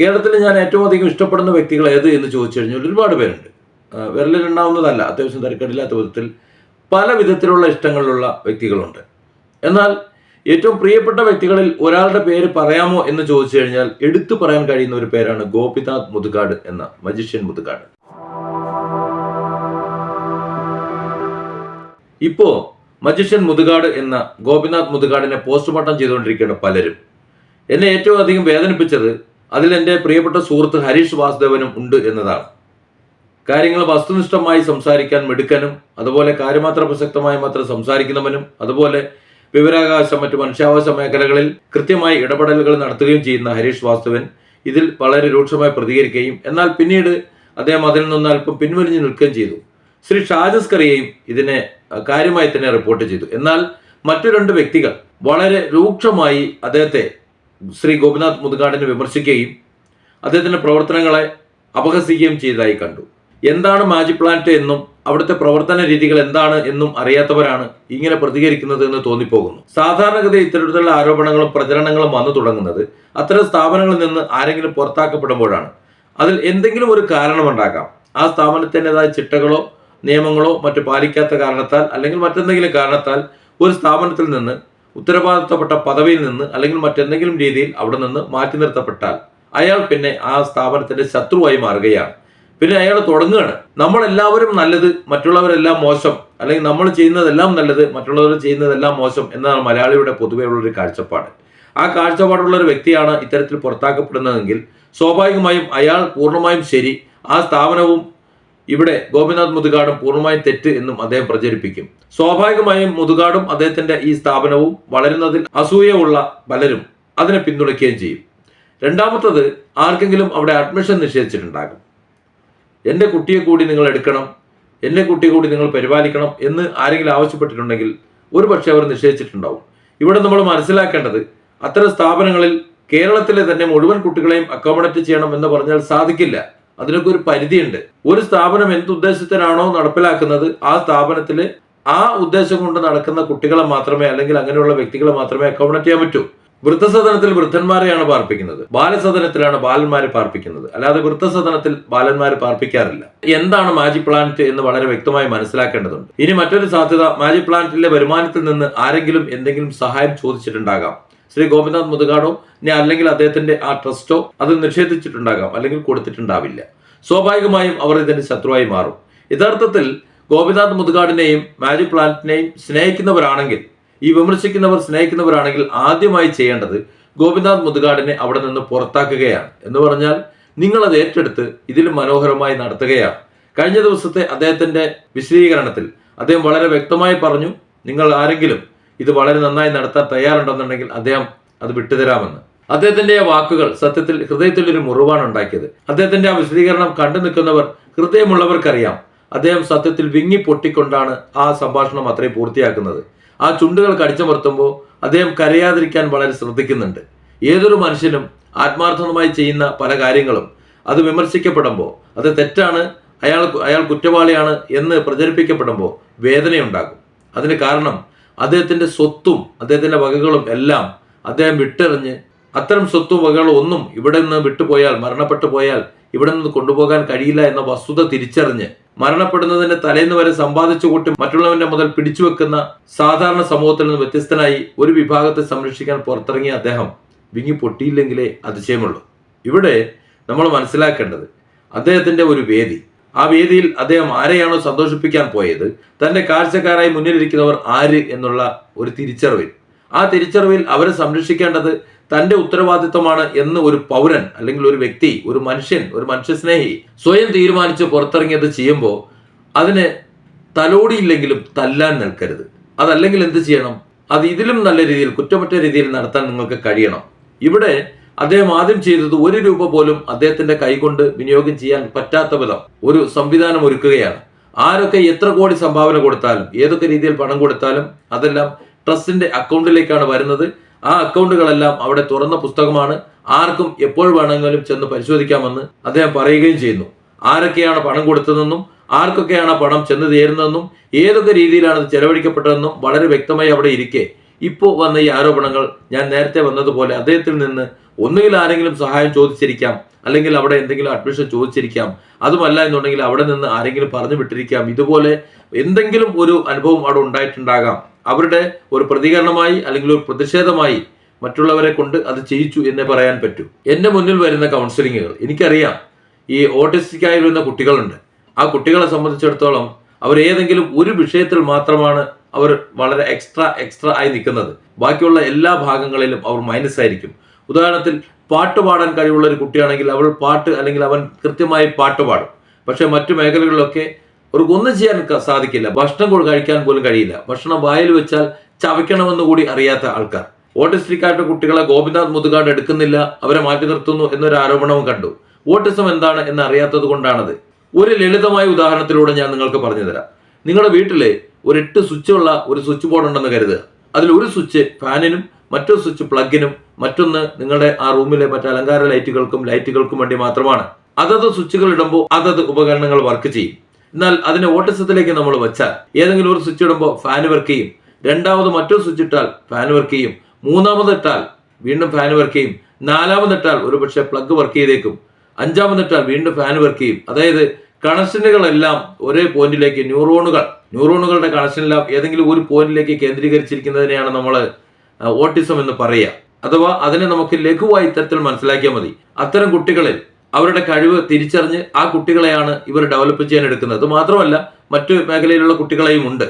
കേരളത്തിൽ ഞാൻ ഏറ്റവും അധികം ഇഷ്ടപ്പെടുന്ന വ്യക്തികൾ ഏത് എന്ന് ചോദിച്ചു കഴിഞ്ഞാൽ ഒരുപാട് പേരുണ്ട്. വിരലിലുണ്ടാവുന്നതല്ല അത്യാവശ്യം തിരക്കടില്ലാത്ത വിധത്തിൽ പല വിധത്തിലുള്ള ഇഷ്ടങ്ങളിലുള്ള വ്യക്തികളുണ്ട്. എന്നാൽ ഏറ്റവും പ്രിയപ്പെട്ട വ്യക്തികളിൽ ഒരാളുടെ പേര് പറയാമോ എന്ന് ചോദിച്ചു കഴിഞ്ഞാൽ എടുത്തു പറയാൻ കഴിയുന്ന ഒരു പേരാണ് ഗോപിനാഥ് മുതുകാട് എന്ന മജിഷ്യൻ മുതുകാട്. ഇപ്പോ മജിഷ്യൻ മുതുകാട് എന്ന ഗോപിനാഥ് മുതുകാടിനെ പോസ്റ്റ്മോർട്ടം ചെയ്തുകൊണ്ടിരിക്കുകയാണ് പലരും. എന്നെ ഏറ്റവും അധികം വേദനിപ്പിച്ചത് അതിൽ എന്റെ പ്രിയപ്പെട്ട സുഹൃത്ത് ഹരീഷ് വാസുദേവനും ഉണ്ട് എന്നതാണ്. കാര്യങ്ങൾ വസ്തുനിഷ്ഠമായി സംസാരിക്കാൻ മിടുക്കനും അതുപോലെ കാര്യമാത്ര പ്രസക്തമായി മാത്രം സംസാരിക്കുന്നവനും അതുപോലെ വിവരാകാശം മറ്റു മനുഷ്യാവകാശ മേഖലകളിൽ കൃത്യമായി ഇടപെടലുകൾ നടത്തുകയും ചെയ്യുന്ന ഹരീഷ് വാസ്തുവൻ ഇതിൽ വളരെ രൂക്ഷമായി പ്രതികരിക്കുകയും എന്നാൽ പിന്നീട് അദ്ദേഹം അതിൽ നിന്ന് അല്പം പിൻവലിഞ്ഞു നിൽക്കുകയും ചെയ്തു. ശ്രീ ഷാജസ്കറിയെയും ഇതിനെ കാര്യമായി തന്നെ റിപ്പോർട്ട് ചെയ്തു. എന്നാൽ മറ്റു രണ്ട് വ്യക്തികൾ വളരെ രൂക്ഷമായി അദ്ദേഹത്തെ ശ്രീ ഗോപിനാഥ് മുതുകാടിനെ വിമർശിക്കുകയും അദ്ദേഹത്തിന്റെ പ്രവർത്തനങ്ങളെ അപഹസിക്കുകയും ചെയ്തതായി കണ്ടു. എന്താണ് മാജിക് പ്ലാന്റ് എന്നും അവിടുത്തെ പ്രവർത്തന രീതികൾ എന്താണ് എന്നും അറിയാത്തവരാണ് ഇങ്ങനെ പ്രതികരിക്കുന്നത് എന്ന് തോന്നിപ്പോകുന്നു. സാധാരണഗതി ഇത്തരത്തിലുള്ള ആരോപണങ്ങളും പ്രചരണങ്ങളും വന്നു തുടങ്ങുന്നത് അത്തരം സ്ഥാപനങ്ങളിൽ നിന്ന് ആരെങ്കിലും പുറത്താക്കപ്പെടുമ്പോഴാണ്. അതിൽ എന്തെങ്കിലും ഒരു കാരണമുണ്ടാകാം. ആ സ്ഥാപനത്തിന്റെതായ ചിട്ടകളോ നിയമങ്ങളോ മറ്റു പാലിക്കാത്ത കാരണത്താൽ അല്ലെങ്കിൽ മറ്റെന്തെങ്കിലും കാരണത്താൽ ഒരു സ്ഥാപനത്തിൽ നിന്ന് ഉത്തരവാദിത്തപ്പെട്ട പദവിയിൽ നിന്ന് അല്ലെങ്കിൽ മറ്റെന്തെങ്കിലും രീതിയിൽ അവിടെ നിന്ന് മാറ്റി നിർത്തപ്പെട്ടാൽ അയാൾ പിന്നെ ആ സ്ഥാപനത്തിന്റെ ശത്രുവായി മാറുകയാണ്. പിന്നെ അയാൾ തുടങ്ങുകയാണ്. നമ്മളെല്ലാവരും നല്ലത് മറ്റുള്ളവരെല്ലാം മോശം അല്ലെങ്കിൽ നമ്മൾ ചെയ്യുന്നതെല്ലാം നല്ലത് മറ്റുള്ളവർ ചെയ്യുന്നതെല്ലാം മോശം എന്നാണ് മലയാളിയുടെ പൊതുവെയുള്ള ഒരു കാഴ്ചപ്പാട്. ആ കാഴ്ചപ്പാടുള്ള ഒരു വ്യക്തിയാണ് ഇത്തരത്തിൽ പുറത്താക്കപ്പെടുന്നതെങ്കിൽ സ്വാഭാവികമായും അയാൾ പൂർണമായും ശരി ആ സ്ഥാപനവും ഇവിടെ ഗോപിനാഥ് മുതുകാടും പൂർണമായും തെറ്റ് എന്നും അദ്ദേഹം പ്രചരിപ്പിക്കും. സ്വാഭാവികമായും മുതുകാടും അദ്ദേഹത്തിന്റെ ഈ സ്ഥാപനവും വളരുന്നതിൽ അസൂയുള്ള പലരും അതിനെ പിന്തുണയ്ക്കുകയും ചെയ്യും. രണ്ടാമത്തത് ആർക്കെങ്കിലും അവിടെ അഡ്മിഷൻ നിഷേധിച്ചിട്ടുണ്ടാകും. എന്റെ കുട്ടിയെ കൂടി നിങ്ങൾ എടുക്കണം എന്റെ കുട്ടിയെ കൂടി നിങ്ങൾ പരിപാലിക്കണം എന്ന് ആരെങ്കിലും ആവശ്യപ്പെട്ടിട്ടുണ്ടെങ്കിൽ ഒരു പക്ഷേ അവർ നിഷേധിച്ചിട്ടുണ്ടാവും. ഇവിടെ നമ്മൾ മനസ്സിലാക്കേണ്ടത് അത്തരം സ്ഥാപനങ്ങളിൽ കേരളത്തിലെ തന്നെ മുഴുവൻ കുട്ടികളെയും അക്കോമഡേറ്റ് ചെയ്യണം എന്ന് പറഞ്ഞാൽ സാധിക്കില്ല. അതിനൊക്കെ ഒരു പരിധിയുണ്ട്. ഒരു സ്ഥാപനം എന്ത് ഉദ്ദേശത്തിനാണോ നടപ്പിലാക്കുന്നത് ആ സ്ഥാപനത്തിൽ ആ ഉദ്ദേശം കൊണ്ട് നടക്കുന്ന കുട്ടികളെ മാത്രമേ അല്ലെങ്കിൽ അങ്ങനെയുള്ള വ്യക്തികളെ മാത്രമേ അക്കോമഡേറ്റ് ചെയ്യാൻ പറ്റൂ. വൃദ്ധസദനത്തിൽ വൃദ്ധന്മാരെയാണ് പാർപ്പിക്കുന്നത്. ബാലസദനത്തിലാണ് ബാലന്മാരെ പാർപ്പിക്കുന്നത്. അല്ലാതെ വൃദ്ധസദനത്തിൽ ബാലന്മാരെ പാർപ്പിക്കാറില്ല. എന്താണ് മാജിക് പ്ലാന്റ് എന്ന് വളരെ വ്യക്തമായി മനസ്സിലാക്കേണ്ടതുണ്ട്. ഇനി മറ്റൊരു സാധ്യത മാജിക് പ്ലാന്റിലെ വരുമാനത്തിൽ നിന്ന് ആരെങ്കിലും എന്തെങ്കിലും സഹായം ചോദിച്ചിട്ടുണ്ടാകാം. ശ്രീ ഗോപിനാഥ് മുതുകാടോ ഇനി അല്ലെങ്കിൽ അദ്ദേഹത്തിന്റെ ആ ട്രസ്റ്റോ അത് നിഷേധിച്ചിട്ടുണ്ടാകാം അല്ലെങ്കിൽ കൊടുത്തിട്ടുണ്ടാവില്ല. സ്വാഭാവികമായും അവർ ഇതിന്റെ ശത്രുവായി മാറും. യഥാർത്ഥത്തിൽ ഗോപിനാഥ് മുതുകാടിനെയും മാജിക് പ്ലാന്റിനെയും സ്നേഹിക്കുന്നവരാണെങ്കിൽ ഈ വിമർശിക്കുന്നവർ സ്നേഹിക്കുന്നവരാണെങ്കിൽ ആദ്യമായി ചെയ്യേണ്ടത് ഗോപിനാഥ് മുതുകാടിനെ അവിടെ നിന്ന് പുറത്താക്കുകയാണ്. എന്ന് പറഞ്ഞാൽ നിങ്ങൾ അത് ഏറ്റെടുത്ത് ഇതിൽ മനോഹരമായി നടത്തുകയാണ്. കഴിഞ്ഞ ദിവസത്തെ അദ്ദേഹത്തിന്റെ വിശദീകരണത്തിൽ അദ്ദേഹം വളരെ വ്യക്തമായി പറഞ്ഞു നിങ്ങൾ ആരെങ്കിലും ഇത് വളരെ നന്നായി നടത്താൻ തയ്യാറുണ്ടെന്നുണ്ടെങ്കിൽ അദ്ദേഹം അത് വിട്ടുതരാമെന്ന്. അദ്ദേഹത്തിന്റെ ആ വാക്കുകൾ സത്യത്തിൽ ഹൃദയത്തിൽ ഒരു മുറിവാണ് ഉണ്ടാക്കിയത്. അദ്ദേഹത്തിന്റെ ആ വിശദീകരണം കണ്ടു നിൽക്കുന്നവർ ഹൃദയമുള്ളവർക്കറിയാം. അദ്ദേഹം സത്യത്തിൽ വിങ്ങി പൊട്ടിക്കൊണ്ടാണ് ആ സംഭാഷണം അത്രയും പൂർത്തിയാക്കുന്നത്. ആ ചുണ്ടുകൾ കടിച്ചമർത്തുമ്പോൾ അദ്ദേഹം കരയാതിരിക്കാൻ വളരെ ശ്രദ്ധിക്കുന്നുണ്ട്. ഏതൊരു മനുഷ്യനും ആത്മാർത്ഥമായി ചെയ്യുന്ന പല കാര്യങ്ങളും അത് വിമർശിക്കപ്പെടുമ്പോൾ അത് തെറ്റാണ് അയാൾ അയാൾ കുറ്റവാളിയാണ് എന്ന് പ്രചരിപ്പിക്കപ്പെടുമ്പോൾ വേദനയുണ്ടാകും. അതിന് കാരണം അദ്ദേഹത്തിന്റെ സ്വത്തും അദ്ദേഹത്തിന്റെ വകകളും എല്ലാം അദ്ദേഹം വിട്ടെറിഞ്ഞ് അത്തരം സ്വത്തും വകകളും ഒന്നും ഇവിടെ നിന്ന് വിട്ടുപോയാൽ മരണപ്പെട്ടു പോയാൽ ഇവിടെ നിന്ന് കൊണ്ടുപോകാൻ കഴിയില്ല എന്ന വസ്തുത തിരിച്ചറിഞ്ഞ് മരണപ്പെടുന്നതിന്റെ തലേന്ന് വരെ സമ്പാദിച്ചു കൂട്ടി മറ്റുള്ളവന്റെ മുതൽ പിടിച്ചു വെക്കുന്ന സാധാരണ സമൂഹത്തിൽ നിന്ന് വ്യത്യസ്തനായി ഒരു വിഭാഗത്തെ സംരക്ഷിക്കാൻ പുറത്തിറങ്ങിയ അദ്ദേഹം വിങ്ങി പൊട്ടിയില്ലെങ്കിലേ അതിശയമുള്ളൂ. ഇവിടെ നമ്മൾ മനസ്സിലാക്കേണ്ടത് അദ്ദേഹത്തിന്റെ ഒരു വേദി ആ വേദിയിൽ അദ്ദേഹം ആരെയാണോ സന്തോഷിപ്പിക്കാൻ പോയത്? തന്റെ കാഴ്ചക്കാരായി മുന്നിലിരിക്കുന്നവർ ആര് എന്നുള്ള ഒരു തിരിച്ചറിവിൽ. ആ തിരിച്ചറിവിൽ അവരെ സംരക്ഷിക്കേണ്ടത് തന്റെ ഉത്തരവാദിത്വമാണ് എന്ന് ഒരു പൗരൻ അല്ലെങ്കിൽ ഒരു വ്യക്തി ഒരു മനുഷ്യൻ ഒരു മനുഷ്യസ്നേഹി സ്വയം തീരുമാനിച്ച് പുറത്തിറങ്ങിയത് ചെയ്യുമ്പോൾ അതിന് തലോടിയില്ലെങ്കിലും തല്ലാൻ നിൽക്കരുത്. അതല്ലെങ്കിൽ എന്ത് ചെയ്യണം? അത് ഇതിലും നല്ല രീതിയിൽ കുറ്റമറ്റ രീതിയിൽ നടത്താൻ നിങ്ങൾക്ക് കഴിയണം. ഇവിടെ അദ്ദേഹം ആദ്യം ചെയ്തത് ഒരു രൂപ പോലും അദ്ദേഹത്തിന്റെ കൈകൊണ്ട് വിനിയോഗം ചെയ്യാൻ പറ്റാത്ത വിധം ഒരു സംവിധാനം ഒരുക്കുകയാണ്. ആരൊക്കെ എത്ര കോടി സംഭാവന കൊടുത്താലും ഏതൊക്കെ രീതിയിൽ പണം കൊടുത്താലും അതെല്ലാം ട്രസ്റ്റിന്റെ അക്കൗണ്ടിലേക്കാണ് വരുന്നത്. ആ അക്കൗണ്ടുകളെല്ലാം അവിടെ തുറന്ന പുസ്തകമാണ്. ആർക്കും എപ്പോൾ വേണമെങ്കിലും ചെന്ന് പരിശോധിക്കാമെന്ന് അദ്ദേഹം പറയുകയും ചെയ്യുന്നു. ആരൊക്കെയാണ് പണം കൊടുത്തതെന്നും ആർക്കൊക്കെയാണ് പണം ചെന്ന് ചേരുന്നതെന്നും ഏതൊക്കെ രീതിയിലാണ് അത് ചെലവഴിക്കപ്പെട്ടതെന്നും വളരെ വ്യക്തമായി അവിടെ ഇരിക്കെ ഇപ്പോൾ വന്ന ഈ ആരോപണങ്ങൾ ഞാൻ നേരത്തെ വന്നതുപോലെ അദ്ദേഹത്തിൽ നിന്ന് ഒന്നുകിൽ ആരെങ്കിലും സഹായം ചോദിച്ചിരിക്കാം അല്ലെങ്കിൽ അവിടെ എന്തെങ്കിലും അഡ്മിഷൻ ചോദിച്ചിരിക്കാം. അതുമല്ല എന്നുണ്ടെങ്കിൽ അവിടെ നിന്ന് ആരെങ്കിലും പറഞ്ഞു വിട്ടിരിക്കാം. ഇതുപോലെ എന്തെങ്കിലും ഒരു അനുഭവം അവിടെ ഉണ്ടായിട്ടുണ്ടാകാം. അവരുടെ ഒരു പ്രതികരണമായി അല്ലെങ്കിൽ ഒരു പ്രതിഷേധമായി മറ്റുള്ളവരെ കൊണ്ട് അത് ചെയ്യിച്ചു എന്നേ പറയാൻ പറ്റൂ. എന്റെ മുന്നിൽ വരുന്ന കൗൺസിലിങ്ങുകൾ എനിക്കറിയാം ഈ ഓട്ടിസ്റ്റിക്കായി വരുന്ന കുട്ടികളുണ്ട്. ആ കുട്ടികളെ സംബന്ധിച്ചിടത്തോളം അവർ ഏതെങ്കിലും ഒരു വിഷയത്തിൽ മാത്രമാണ് അവർ വളരെ എക്സ്ട്രാ എക്സ്ട്രാ ആയി നിൽക്കുന്നത്. ബാക്കിയുള്ള എല്ലാ ഭാഗങ്ങളിലും അവർ മൈനസ് ആയിരിക്കും. ഉദാഹരണത്തിൽ പാട്ട് പാടാൻ കഴിവുള്ള ഒരു കുട്ടിയാണെങ്കിൽ അവൾ പാട്ട് അല്ലെങ്കിൽ അവൻ കൃത്യമായി പാട്ട് പാടും. പക്ഷെ മറ്റു മേഖലകളിലൊക്കെ അവർക്ക് ഒന്നും ചെയ്യാൻ സാധിക്കില്ല. ഭക്ഷണം കഴിക്കാൻ പോലും കഴിയില്ല. ഭക്ഷണം വായിൽ വെച്ചാൽ ചവയ്ക്കണമെന്ന് കൂടി അറിയാത്ത ആൾക്കാർ. ഓട്ടിസ്റ്റിക് ആയിട്ട് കുട്ടികളെ ഗോപിനാഥ് മുതുകാട് എടുക്കുന്നില്ല അവരെ മാറ്റി നിർത്തുന്നു എന്നൊരു ആരോപണവും കണ്ടു. ഓട്ടിസം എന്താണ് എന്ന് അറിയാത്തത് കൊണ്ടാണത്. ഒരു ലളിതമായ ഉദാഹരണത്തിലൂടെ ഞാൻ നിങ്ങൾക്ക് പറഞ്ഞുതരാം നിങ്ങളുടെ വീട്ടിലെ ഒരു എട്ട് സ്വിച്ചുള്ള ഒരു സ്വിച്ച് ബോർഡ് ഉണ്ടെന്ന് കരുതുക. അതിൽ ഒരു സ്വിച്ച് ഫാനിനും മറ്റൊരു സ്വിച്ച് പ്ലഗിനും മറ്റൊന്ന് നിങ്ങളുടെ ആ റൂമിലെ മറ്റ് അലങ്കാര ലൈറ്റുകൾക്കും ലൈറ്റുകൾക്കും വേണ്ടി മാത്രമാണ്. അതത് സ്വിച്ചുകൾ ഇടുമ്പോൾ അതത് ഉപകരണങ്ങൾ വർക്ക് ചെയ്യും. എന്നാൽ അതിനെ ഓട്ടിസത്തിലേക്ക് നമ്മൾ വെച്ചാൽ ഏതെങ്കിലും ഒരു സ്വിച്ച് ഇടുമ്പോൾ ഫാൻ വർക്ക് ചെയ്യും. രണ്ടാമത് മറ്റൊരു സ്വിച്ച് ഇട്ടാൽ ഫാൻ വർക്ക് ചെയ്യും. മൂന്നാമത് ഇട്ടാൽ വീണ്ടും ഫാൻ വർക്ക് ചെയ്യും. നാലാമത് ഇട്ടാൽ ഒരുപക്ഷെ പ്ലഗ് വർക്ക് ചെയ്തേക്കും. അഞ്ചാമത് ഇട്ടാൽ വീണ്ടും ഫാൻ വർക്ക് ചെയ്യും. അതായത് കണക്ഷനുകളെല്ലാം ഒരേ പോയിന്റിലേക്ക് ന്യൂറോണുകൾ ന്യൂറോണുകളുടെ കണക്ഷനെല്ലാം ഏതെങ്കിലും ഒരു പോയിന്റിലേക്ക് കേന്ദ്രീകരിച്ചിരിക്കുന്നതിനെയാണ് നമ്മൾ ഓട്ടിസം എന്ന് പറയുക. അഥവാ അതിനെ നമുക്ക് ലഘുവായി ഇത്തരത്തിൽ മനസ്സിലാക്കിയാൽ മതി. അത്തരം കുട്ടികളിൽ അവരുടെ കഴിവ് തിരിച്ചറിഞ്ഞ് ആ കുട്ടികളെയാണ് ഇവർ ഡെവലപ്പ് ചെയ്യാൻ എടുക്കുന്നത്. മാത്രമല്ല മറ്റു മേഖലയിലുള്ള കുട്ടികളെയും ഉണ്ട്.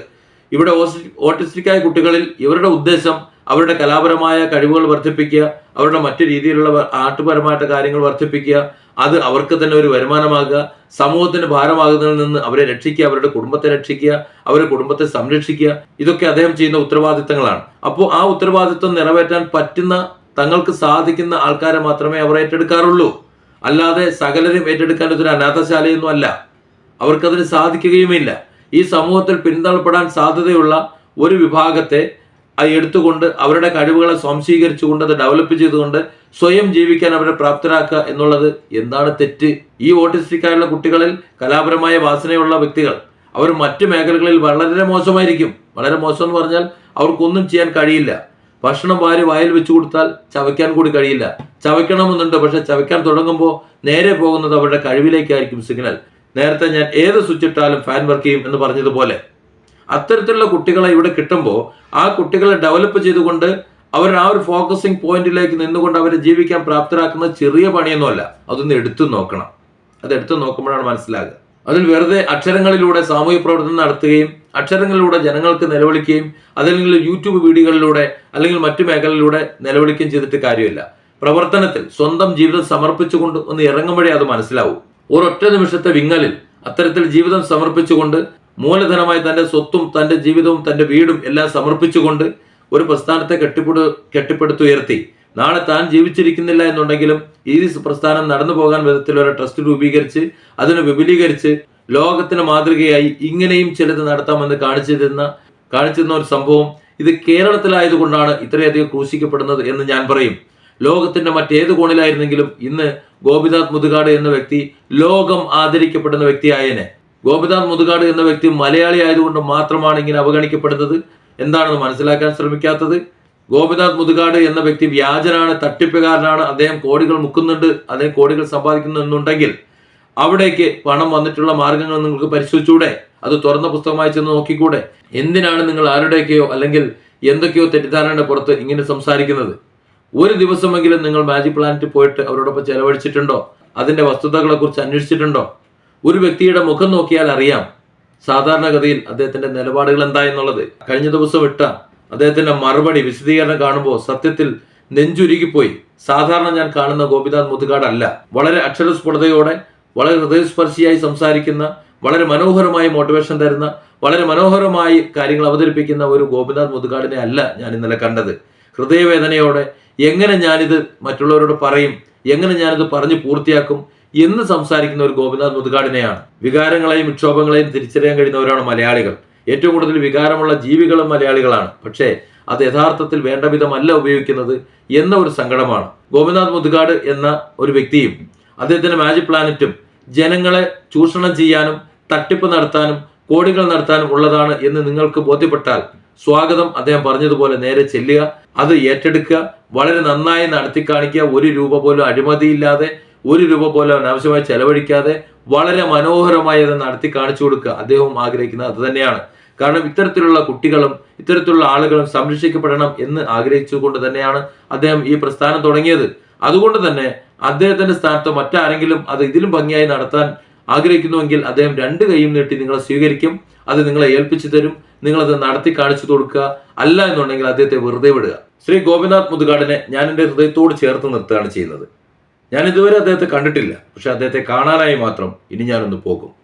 ഇവിടെ ഓട്ടിസ്റ്റിക് ആയ കുട്ടികളിൽ ഇവരുടെ ഉദ്ദേശം അവരുടെ കലാപരമായ കഴിവുകൾ വർദ്ധിപ്പിക്കുക അവരുടെ മറ്റു രീതിയിലുള്ള ആട്ടുപരമായിട്ട് കാര്യങ്ങൾ വർദ്ധിപ്പിക്കുക അത് അവർക്ക് തന്നെ ഒരു വരുമാനമാകുക സമൂഹത്തിന് ഭാരമാകുന്നതിൽ നിന്ന് അവരെ രക്ഷിക്കുക അവരുടെ കുടുംബത്തെ രക്ഷിക്കുക അവരുടെ കുടുംബത്തെ സംരക്ഷിക്കുക. ഇതൊക്കെ അദ്ദേഹം ചെയ്യുന്ന ഉത്തരവാദിത്തങ്ങളാണ്. അപ്പോൾ ആ ഉത്തരവാദിത്തം നിറവേറ്റാൻ പറ്റുന്ന തങ്ങൾക്ക് സാധിക്കുന്ന ആൾക്കാരെ മാത്രമേ അവർ ഏറ്റെടുക്കാറുള്ളൂ. അല്ലാതെ സകലരും ഏറ്റെടുക്കാൻ ഇതൊരു അനാഥശാലയൊന്നും അല്ല. അവർക്കതിന് സാധിക്കുകയുമില്ല. ഈ സമൂഹത്തിൽ പിന്തള്ളപ്പെടാൻ സാധ്യതയുള്ള ഒരു വിഭാഗത്തെ അത് എടുത്തുകൊണ്ട് അവരുടെ കഴിവുകളെ സ്വാംശീകരിച്ചുകൊണ്ട് അത് ഡെവലപ്പ് ചെയ്തുകൊണ്ട് സ്വയം ജീവിക്കാൻ അവരെ പ്രാപ്തരാക്കുക എന്നുള്ളത് എന്താണ് തെറ്റ്? ഈ ഓട്ടിസ്റ്റിക്കായുള്ള കുട്ടികളിൽ കലാപരമായ വാസനയുള്ള വ്യക്തികൾ അവർ മറ്റു മേഖലകളിൽ വളരെ മോശമായിരിക്കും. വളരെ മോശം എന്ന് പറഞ്ഞാൽ അവർക്കൊന്നും ചെയ്യാൻ കഴിയില്ല. ഭക്ഷണം വാരി വായിൽ വെച്ചു കൊടുത്താൽ ചവയ്ക്കാൻ കൂടി കഴിയില്ല. ചവയ്ക്കണമെന്നുണ്ട് പക്ഷെ ചവയ്ക്കാൻ തുടങ്ങുമ്പോൾ നേരെ പോകുന്നത് അവരുടെ കഴിവിലേക്കായിരിക്കും സിഗ്നൽ നേരത്തെ ഞാൻ ഏത് സ്വിച്ച് ഇട്ടാലും ഫാൻ വർക്ക് ചെയ്യും എന്ന് പറഞ്ഞതുപോലെ. അത്തരത്തിലുള്ള കുട്ടികളെ ഇവിടെ കിട്ടുമ്പോൾ ആ കുട്ടികളെ ഡെവലപ്പ് ചെയ്തുകൊണ്ട് അവർ ആ ഒരു ഫോക്കസിങ് പോയിന്റിലേക്ക് നിന്നുകൊണ്ട് അവരെ ജീവിക്കാൻ പ്രാപ്തരാക്കുന്ന ചെറിയ പണിയൊന്നുമല്ല. അതൊന്ന് എടുത്തു നോക്കണം. അത് എടുത്തു നോക്കുമ്പോഴാണ് മനസ്സിലാകുക. അതിൽ വെറുതെ അക്ഷരങ്ങളിലൂടെ സാമൂഹ്യ പ്രവർത്തനം നടത്തുകയും അക്ഷരങ്ങളിലൂടെ ജനങ്ങൾക്ക് നിലവിളിക്കുകയും അതല്ലെങ്കിൽ യൂട്യൂബ് വീഡിയോകളിലൂടെ അല്ലെങ്കിൽ മറ്റു മേഖലയിലൂടെ നിലവിളിക്കുകയും ചെയ്തിട്ട് കാര്യമില്ല. പ്രവർത്തനത്തിൽ സ്വന്തം ജീവിതം സമർപ്പിച്ചുകൊണ്ട് ഒന്ന് ഇറങ്ങുമ്പോഴേ അത് മനസ്സിലാവൂ. ഒരൊറ്റ നിമിഷത്തെ വിങ്ങലിൽ അത്തരത്തിൽ ജീവിതം സമർപ്പിച്ചുകൊണ്ട് മൂലധനമായി തന്റെ സ്വത്തും തന്റെ ജീവിതവും തന്റെ വീടും എല്ലാം സമർപ്പിച്ചുകൊണ്ട് ഒരു പ്രസ്ഥാനത്തെ കെട്ടിപ്പടു കെട്ടിപ്പടുത്തുയർത്തി. നാളെ താൻ ജീവിച്ചിരിക്കുന്നില്ല എന്നുണ്ടെങ്കിലും ഈ പ്രസ്ഥാനം നടന്നു പോകാൻ വിധത്തിൽ ഒരു ട്രസ്റ്റ് രൂപീകരിച്ച് അതിനെ വിപുലീകരിച്ച് ലോകത്തിന് മാതൃകയായി ഇങ്ങനെയും ചിലത് നടത്താമെന്ന് കാണിച്ചു കാണിച്ചിരുന്ന കാണിച്ചിരുന്ന ഒരു സംഭവം ഇത് കേരളത്തിലായതുകൊണ്ടാണ് ഇത്രയധികം ക്രൂശിക്കപ്പെടുന്നത് എന്ന് ഞാൻ പറയും. ലോകത്തിന്റെ മറ്റേത് കോണിലായിരുന്നെങ്കിലും ഇന്ന് ഗോപിനാഥ് മുതുകാട് എന്ന വ്യക്തി ലോകം ആദരിക്കപ്പെടുന്ന വ്യക്തിയായേനെ ഗോപിനാഥ് മുതുകാട് എന്ന വ്യക്തി മലയാളി ആയതുകൊണ്ട് മാത്രമാണ് ഇങ്ങനെ അവഗണിക്കപ്പെടുന്നത്. എന്താണെന്ന് മനസ്സിലാക്കാൻ ശ്രമിക്കാത്തത്? ഗോപിനാഥ് മുതുകാട് എന്ന വ്യക്തി വ്യാജനാണ് തട്ടിപ്പുകാരനാണ് അദ്ദേഹം കോടികൾ മുക്കുന്നുണ്ട് അദ്ദേഹം കോടികൾ സമ്പാദിക്കുന്നു എന്നുണ്ടെങ്കിൽ അവിടേക്ക് പണം വന്നിട്ടുള്ള മാർഗങ്ങൾ നിങ്ങൾക്ക് പരിശോധിച്ചൂടെ അത് തുറന്ന പുസ്തകമായി ചെന്ന് നോക്കിക്കൂടെ? എന്തിനാണ് നിങ്ങൾ ആരുടെയൊക്കെയോ അല്ലെങ്കിൽ എന്തൊക്കെയോ തെറ്റിദ്ധാരണയുടെ പുറത്ത് ഇങ്ങനെ സംസാരിക്കുന്നത്? ഒരു ദിവസമെങ്കിലും നിങ്ങൾ മാജിക് പ്ലാനറ്റിൽ പോയിട്ട് അവരോടൊപ്പം ചെലവഴിച്ചിട്ടുണ്ടോ? അതിന്റെ വസ്തുതകളെക്കുറിച്ച് അന്വേഷിച്ചിട്ടുണ്ടോ? ഒരു വ്യക്തിയുടെ മുഖം നോക്കിയാൽ അറിയാം സാധാരണഗതിയിൽ അദ്ദേഹത്തിന്റെ നിലപാടുകൾ എന്താ എന്നുള്ളത്. കഴിഞ്ഞ ദിവസം ഇട്ട അദ്ദേഹത്തിന്റെ മറുപടി വിശദീകരണം കാണുമ്പോൾ സത്യത്തിൽ നെഞ്ചുരുകിപ്പോയി. സാധാരണ ഞാൻ കാണുന്ന ഗോപിനാഥ് മുതുകാട് അല്ല വളരെ അക്ഷരസ്ഫുടതയോടെ വളരെ ഹൃദയസ്പർശിയായി സംസാരിക്കുന്ന വളരെ മനോഹരമായി മോട്ടിവേഷൻ തരുന്ന വളരെ മനോഹരമായി കാര്യങ്ങൾ അവതരിപ്പിക്കുന്ന ഒരു ഗോപിനാഥ് മുതുകാടിനെ അല്ല ഞാൻ ഇന്നലെ കണ്ടത്. ഹൃദയവേദനയോടെ എങ്ങനെ ഞാനിത് മറ്റുള്ളവരോട് പറയും എങ്ങനെ ഞാനിത് പറഞ്ഞു പൂർത്തിയാക്കും എന്ന് സംസാരിക്കുന്ന ഒരു ഗോപിനാഥ് മുതുകാടിനെയാണ്. വികാരങ്ങളെയും വിക്ഷോഭങ്ങളെയും തിരിച്ചറിയാൻ കഴിയുന്നവരാണ് മലയാളികൾ. ഏറ്റവും കൂടുതൽ വികാരമുള്ള ജീവികളും മലയാളികളാണ്. പക്ഷേ അത് യഥാർത്ഥത്തിൽ വേണ്ട വിധമല്ല ഉപയോഗിക്കുന്നത് എന്ന ഒരു സങ്കടമാണ്. ഗോപിനാഥ് മുതുകാട് എന്ന ഒരു വ്യക്തിയും അദ്ദേഹത്തിന്റെ മാജിക് പ്ലാനറ്റും ജനങ്ങളെ ചൂഷണം ചെയ്യാനും തട്ടിപ്പ് നടത്താനും കോടികൾ നടത്താനും ഉള്ളതാണ് എന്ന് നിങ്ങൾക്ക് ബോധ്യപ്പെട്ടാൽ സ്വാഗതം അദ്ദേഹം പറഞ്ഞതുപോലെ നേരെ ചെല്ലുക അത് ഏറ്റെടുക്കുക വളരെ നന്നായി നടത്തി കാണിക്കുക ഒരു രൂപ പോലും അഴിമതിയില്ലാതെ ഒരു രൂപ പോലും അനാവശ്യമായി ചെലവഴിക്കാതെ വളരെ മനോഹരമായി അത് നടത്തി കാണിച്ചു കൊടുക്കുക അദ്ദേഹവും ആഗ്രഹിക്കുന്നത് അത് തന്നെയാണ്. കാരണം ഇത്തരത്തിലുള്ള കുട്ടികളും ഇത്തരത്തിലുള്ള ആളുകളും സംരക്ഷിക്കപ്പെടണം എന്ന് ആഗ്രഹിച്ചുകൊണ്ട് തന്നെയാണ് അദ്ദേഹം ഈ പ്രസ്ഥാനം തുടങ്ങിയത്. അതുകൊണ്ട് തന്നെ അദ്ദേഹത്തിന്റെ സ്ഥാനത്ത് മറ്റാരെങ്കിലും അത് ഇതിലും ഭംഗിയായി നടത്താൻ ആഗ്രഹിക്കുന്നുവെങ്കിൽ അദ്ദേഹം രണ്ട് കൈയും നീട്ടി നിങ്ങളെ സ്വീകരിക്കും അത് നിങ്ങളെ ഏൽപ്പിച്ചു തരും നിങ്ങളത് നടത്തി കാണിച്ചു കൊടുക്കുക അല്ല എന്നുണ്ടെങ്കിൽ അദ്ദേഹത്തെ വെറുതെ വിടുക. ശ്രീ ഗോപിനാഥ് മുതുകാടിനെ ഞാൻ എന്റെ ഹൃദയത്തോട് ചേർത്ത് നിർത്തുകയാണ് ചെയ്യുന്നത്. ഞാൻ ഇതുവരെ അദ്ദേഹത്തെ കണ്ടിട്ടില്ല. പക്ഷെ അദ്ദേഹത്തെ കാണാനായി മാത്രം ഇനി ഞാനൊന്ന് പോകും.